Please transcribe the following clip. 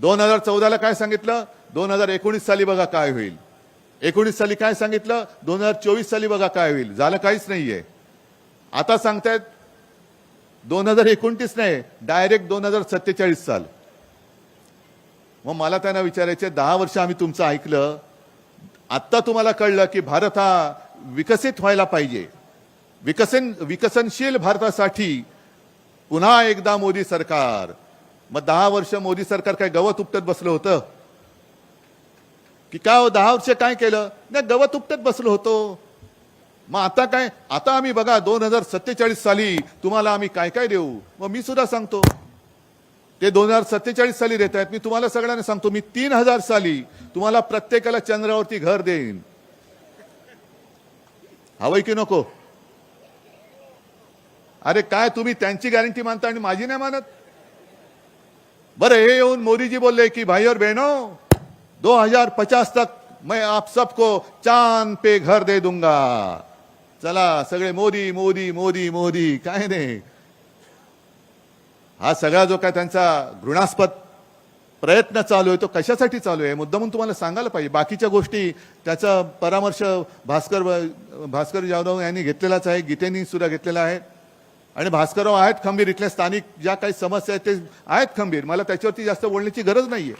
दोन हजार चौदाला काय सांगितलं? दोन हजार एकोणीस साली बघा काय होईल. एकोणीस साली काय सांगितलं? दोन हजार चोवीस साली बघा काय होईल. झालं काहीच नाहीये. आता सांगतायत दोन हजार एकोणतीस नाही डायरेक्ट दोन हजार सत्तेचाळीस साल. मग मला त्यांना विचारायचे दहा वर्ष आम्ही तुमचं ऐकलं. आत्ता तुम्हाला कळलं की भारत हा विकसित व्हायला पाहिजे. विकसन विकसनशील भारतासाठी पुन्हा एकदा मोदी सरकार मग दहा वर्ष मोदी सरकार काय गवत उपटत बसलं होतं? की काय हो दहा वर्ष काय केलं? नाही गवत उपटत बसलो होतो. मग आता काय? आता आम्ही बघा दोन हजार सत्तेचाळीस साली तुम्हाला आम्ही काय काय देऊ? मग मी सुद्धा सांगतो. ते दोन हजार सत्तेचाळीस साली देत आहेत. मी तुम्हाला सगळ्यांना सांगतो मी तीन हजार साली तुम्हाला प्रत्येकाला चंद्रावरती घर देईन. हवंय की नको? अरे काय तुम्ही त्यांची गॅरंटी मानता आणि माझी नाही मानत? बरं हे येऊन मोदीजी बोलले की भाई और बहनों दो हजार पचास तक मैं आप सबको चांद पे घर दे दूंगा। चला सगळे मोदी मोदी मोदी मोदी काय नाही. हा सगळा जो काय त्यांचा घृणास्पद प्रयत्न चालू आहे तो कशासाठी चालू आहे? मुद्दा म्हणून तुम्हाला सांगायला पाहिजे. बाकीच्या गोष्टी त्याचा परामर्श भास्कर भास्कर जाधव यांनी घेतलेलाच आहे गीतेनी सुद्धा घेतलेला आहे. आणि भास्करराव आहेत खंबीर. इथल्या स्थानिक ज्या काही समस्या आहेत ते आहेत खंबीर. मला त्याच्यावरती जास्त बोलण्याची गरज नाहीये.